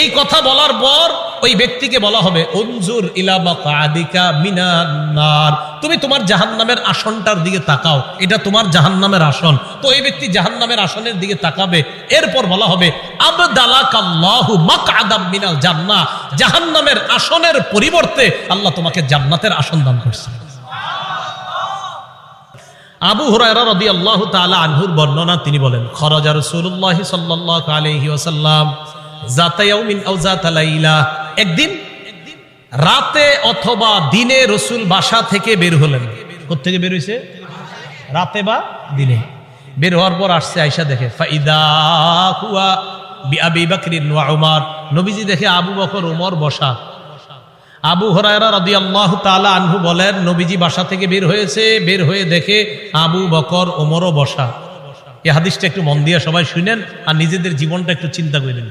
এই কথা বলার পর ওই ব্যক্তিকে বলা হবে ইলা মাকাদিকা তুমি তোমার জাহান্নামের আসনটার দিকে তাকাও, এটা তোমার জাহান্নামের আসন। তো এই ব্যক্তি জাহান্নামের আসনের দিকে তাকাবে, এরপর বলা হবে মিনাল জান্নাহ। জাহান্নামের আসনের পরিবর্তে আল্লাহ তোমাকে জান্নাতের আসন দান করছে। আবু হুরায়রা রাদিয়াল্লাহু তাআলা আনহুর বর্ণনা তিনি বলেন, খরাজা রাসূলুল্লাহি সাল্লাল্লাহু আলাইহি ওয়াসাল্লাম একদিন রাতে অথবা দিনে রসুল বাসা থেকে বের হলেন। কোত্থেকে বের হইছে? রাতে বা দিনে। বের হওয়ার পর আসছে দেখে নবীজি দেখে আবু বকর, উমর বসা। আবু তাআলা আনহু বলেন, নবীজি বাসা থেকে বের হয়েছে, বের হয়ে দেখে আবু বকর ওমরও বসা। এই হাদিসটা একটু মন দিয়ে সবাই শুনেন আর নিজেদের জীবনটা একটু চিন্তা করে নেন।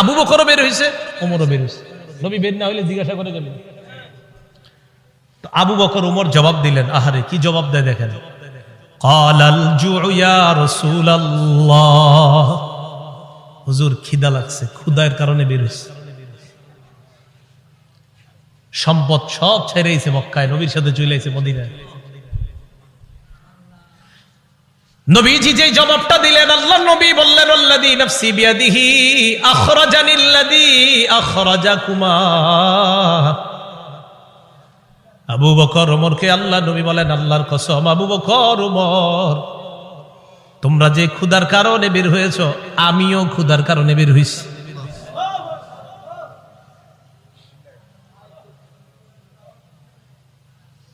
আবু বকরও বের হয়েছে ওমরও বের হয়েছে। নবী বের না হইলে জিজ্ঞাসা করে গেলেন তো আবু বকর উমর জবাব দিলেন আহারে কি জবাব দেয় দেখেন। হুজুর খিদা লাগছে ক্ষুদায়ের কারণে বের হয়েছে। সম্পদ সব ছেড়েছে মক্কায় নবীর সাথে চলে মদিনায়। নবীজি যে জবাবটা দিলেন, আল্লাহ নবী বললেন আবু বকর ওমরকে আল্লাহ নবী বলেন, আল্লাহর কসম, আবু বকর ওমর, তোমরা যে ক্ষুধার কারণে বের হয়েছ, আমিও ক্ষুধার কারণে বের হইছি।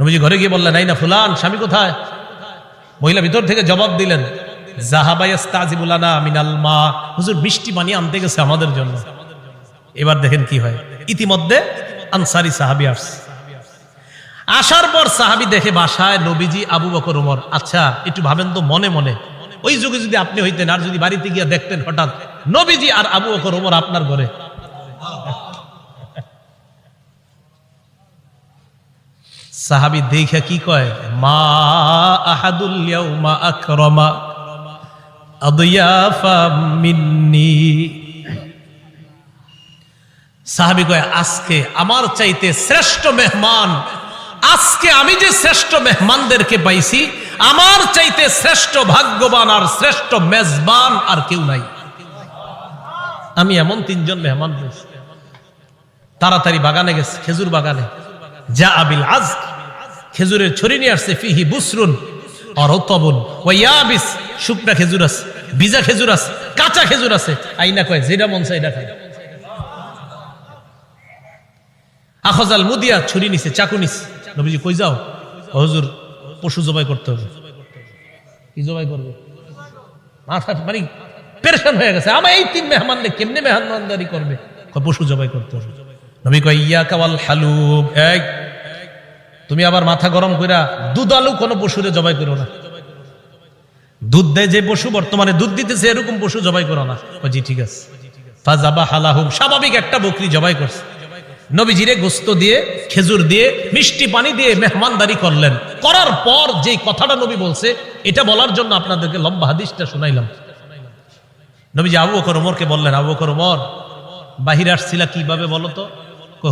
নবীজি ঘরে গিয়ে বললেন, এই না ফুলান, স্বামী কোথায়? মহিলা ভিতর থেকে জবাব দিলেন হুজুর আনতে গেছে আমাদের এবার দেখেন কি হয়। ইতিমধ্যে আনসারি আসার পর সাহাবি দেখে বাসায় নবীজি আবু বকর আচ্ছা একটু ভাবেন তো মনে মনে। ওই যুগে যদি আপনি হইতেন আর যদি বাড়িতে গিয়ে দেখতেন হঠাৎ, নবীজি আর আবু বকর, উমর আপনার ঘরে। সাহাবি দেখে কি কয়? মা আহাদুল ইয়াউমা আকরামা সাহাবি কয়, আজকে আমার চাইতে শ্রেষ্ঠ মেহমান, আজকে আমি যে শ্রেষ্ঠ মেহমানদেরকে পাইছি, আমার চাইতে শ্রেষ্ঠ ভাগ্যবান আর শ্রেষ্ঠ মেজবান আর কেউ নাই। আমি এমন তিনজন মেহমান পেয়েছি। তাড়াতাড়ি বাগানে গেছে, খেজুর বাগানে। যা আবিল আজ খেজুরের ছড়ি নিয়ে আসছে, ফিহি বুসরুন আর তবন ওয়াবিস শুকনা খেজুর আছে, ভিজা খেজুর আছে, কাঁচা খেজুর আছে। আইনা কয়, যেটা মন চাই এটা খায়। আখজাল মুদিয়া ছুরি নিছে, চাকু নিছে। নবীজি কই যাও? হুজুর, পশু জবাই করতে হবে। কি জবাই করবে? মাথা মানে পেরেশান হয়ে গেছে। আমার এই তিন মেহমান কেমনে মেহমানদারি করবে? পশু জবাই করতে হবে। নবী কয় ইয়া কাওয়াল হালুম। এক তুমি আবার মাথা গরম কইরা দুধ আলু কোনো পশুরে জবাই করো না। দুধ দেয় যে পশু, বর্তমানে দুধ দিতেছে, এরকম পশু জবাই করো না। জি, ঠিক আছে। ফাজাবা স্বাভাবিক একটা বকরি জবাই করছে। নবীজিরে গোস্ত দিয়ে, খেজুর দিয়ে, মিষ্টি পানি দিয়ে মেহমানদারি করলেন। করার পর যে কথাটা নবী বলছে, এটা বলার জন্য আপনাদেরকে লম্বা হাদিসটা শোনাইলাম। নবীজি আবু বকর ওমরকে বললেন, আবু বকর ওমর, বাহিরে আসছিলা কীভাবে বলো তো?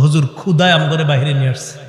হুজুর ক্ষুদায় আম করে বাহিরে নিয়ে আসছে।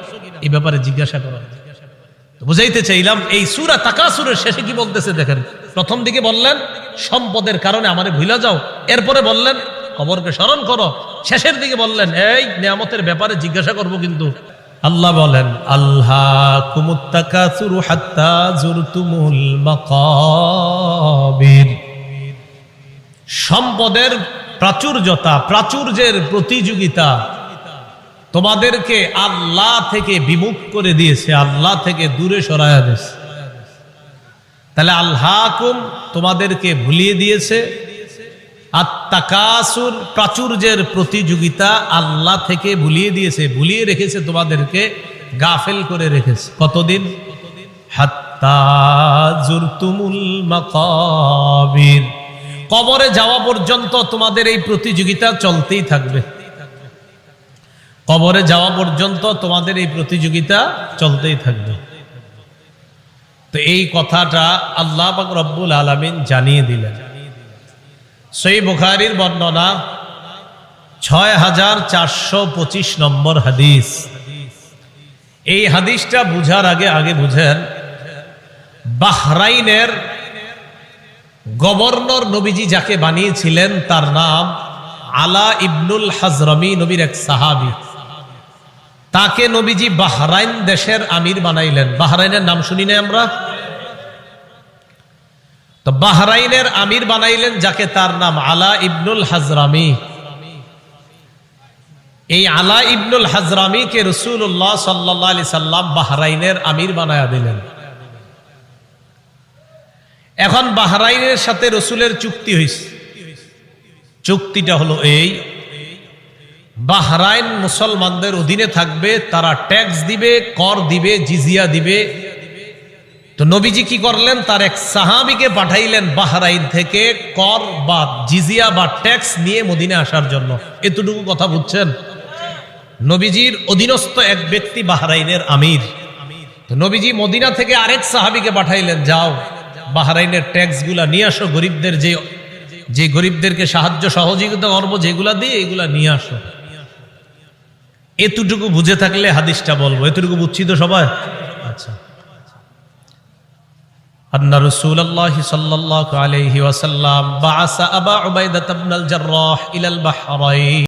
এই ব্যাপারে জিজ্ঞাসা করা বুঝাইতে চাইলাম, এই সুরা তাকাসুরের শেষে কি বলতেছে দেখেন। প্রথম দিকে বললেন, সম্পদের কারণে আমারে ভুলা যাও। এরপরে বললেন, খবরকে স্মরণ করো। শেষের দিকে বললেন, এই নিয়ামতের ব্যাপারে জিজ্ঞাসা করব কিন্তু। আল্লাহ বলেন আল্লাহ কুমুত্তাকাসুরু হাত্তা জুরতুমুল মাকাবির। সম্পদের প্রাচুর্যতা, প্রাচুর্যের প্রতিযোগিতা তোমাদেরকে আল্লাহ থেকে বিমুখ করে দিয়েছে, আল্লাহ থেকে দূরে সরাইয়া দিয়েছে। তাহলে আল্লাহকুম তোমাদেরকে ভুলিয়ে দিয়েছে। আত্মাকাসুর প্রাচুর্যের প্রতিযোগিতা আল্লাহ থেকে ভুলিয়ে দিয়েছে, ভুলিয়ে রেখেছে তোমাদেরকে, গাফেল করে রেখেছে। কতদিন? কবরে যাওয়া পর্যন্ত তোমাদের এই প্রতিযোগিতা চলতেই থাকবে। কবরে যাওয়া পর্যন্ত তোমাদের এই প্রতিযোগিতা চলতেই থাকবে। তো এই কথাটা আল্লাহ রব্বুল আলমিন জানিয়ে দিলেন। সেই বুখারির বর্ণনা ছয় হাজার চারশো পঁচিশ নম্বর হাদিস। এই হাদিসটা বুঝার আগে আগে বুঝেন, বাহরাইনের গভর্নর নবীজি যাকে বানিয়েছিলেন তার নাম আলা ইবনুল হাজরমি নবীর এক সাহাবি। তাকে নবীজি বাহরাইন দেশের আমির বানাইলেন। বাহরাইনের নাম শুনি নাই আমরা? তো বাহরাইনের আমির বানাইলেন যাকে তার নাম আলা ইবনুল হাজরামি। এই আলা ইবনুল হাজরামিকে রসুল্লাহ সাল্লাহ আলি সাল্লাম বাহরাইনের আমির বানায়া দিলেন। এখন বাহরাইনের সাথে রসুলের চুক্তি হয়েছে চুক্তিটা হলো এই বাহরাইন মুসলমানদের অধীনে থাকবে, তারা ট্যাক্স দিবে, কর দিবে, জিজিয়া দিবে। তো নবীজি কি করলেন? তার এক সাহাবিকে পাঠাইলেন বাহরাইন থেকে কর বা জিজিয়া বা ট্যাক্স নিয়ে মদিনে আসার জন্য। এতটুকু কথা বুঝছেন? নবীজির অধীনস্থ এক ব্যক্তি বাহরাইনের আমির। নবীজি মদিনা থেকে আরেক সাহাবিকে পাঠাইলেন, যাও, বাহরাইনের ট্যাক্সগুলা নিয়ে আসো, গরিবদের যে যে গরিবদেরকে সাহায্য সহযোগিতা করব, যেগুলা দিয়ে এগুলা নিয়ে আসো। এতটুকু বুঝে থাকলে হাদিসটা বলবো এতটুকু বুঝছি তো সবাই আচ্ছা أن رسول الله صلى الله عليه وسلم بعث أبا عبيدة بن الجراح إلى البحرين